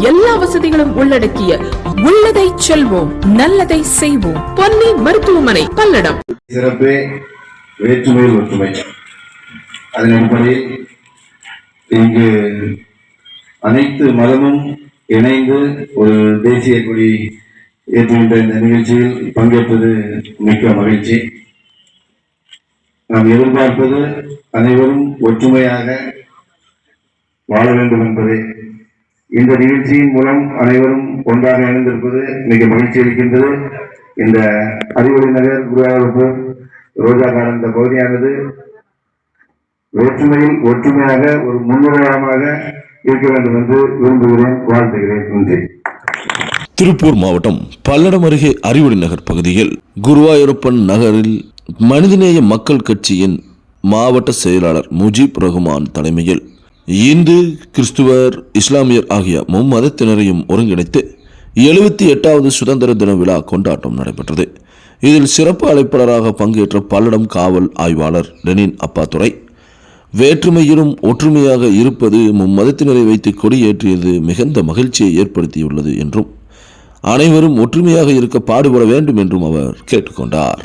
எல்லா வசதிகளும் உள்ளடக்கிய உள்ளதை செல்வோம் நல்லதை செய்வோம். பொன்னி மருத்துவமனை பல்லடம். சிறப்பே வேற்றுமை ஒற்றுமை. அதன் அடிப்படையில் இங்கு அனைத்து மதமும் இணைந்து ஒரு தேசிய கொடி ஏற்றுகின்ற இந்த நிகழ்ச்சியில் பங்கேற்பது மிக்க மகிழ்ச்சி. நாம் எதிர்பார்ப்பது அனைவரும் ஒற்றுமையாக வாழ வேண்டும் என்பதே. இந்த நிகழ்ச்சியின் மூலம் அனைவரும் ஒன்றாக இணைந்திருப்பது மிக மகிழ்ச்சி அளிக்கின்றது. இந்த அறிவொளி நகர் குருவாயூர் ரோஜா கார்டன் பகுதியானது வேற்றுமையில் ஒற்றுமையாக ஒரு முன்னுதாரணமாக இருக்க வேண்டும் என்று விரும்புகிறேன். வாழ்த்துகிறேன். நன்றி. திருப்பூர் மாவட்டம் பல்லடம் அருகே அறிவொளி நகர் பகுதியில் குருவாயூரப்பன் நகரில் மனிதநேய மக்கள் கட்சியின் மாவட்ட செயலாளர் முஜீப் ரகுமான் தலைமையில் இந்து கிறிஸ்துவர் இஸ்லாமியர் ஆகிய மும்மதத்தினரையும் ஒருங்கிணைத்து எழுபத்தி எட்டாவது சுதந்திர தின விழா கொண்டாட்டம் நடைபெற்றது. இதில் சிறப்பு அழைப்பாளராக பங்கேற்ற பல்லடம் காவல் ஆய்வாளர் லெனின் அப்பாத்துரை வேற்றுமையிலும் ஒற்றுமையாக இருப்பது மும்மதத்தினரை வைத்து கொடியேற்றியது மிகுந்த மகிழ்ச்சியை ஏற்படுத்தியுள்ளது என்றும் அனைவரும் ஒற்றுமையாக இருக்க பாடுபட வேண்டும் என்றும் அவர் கேட்டுக்கொண்டார்.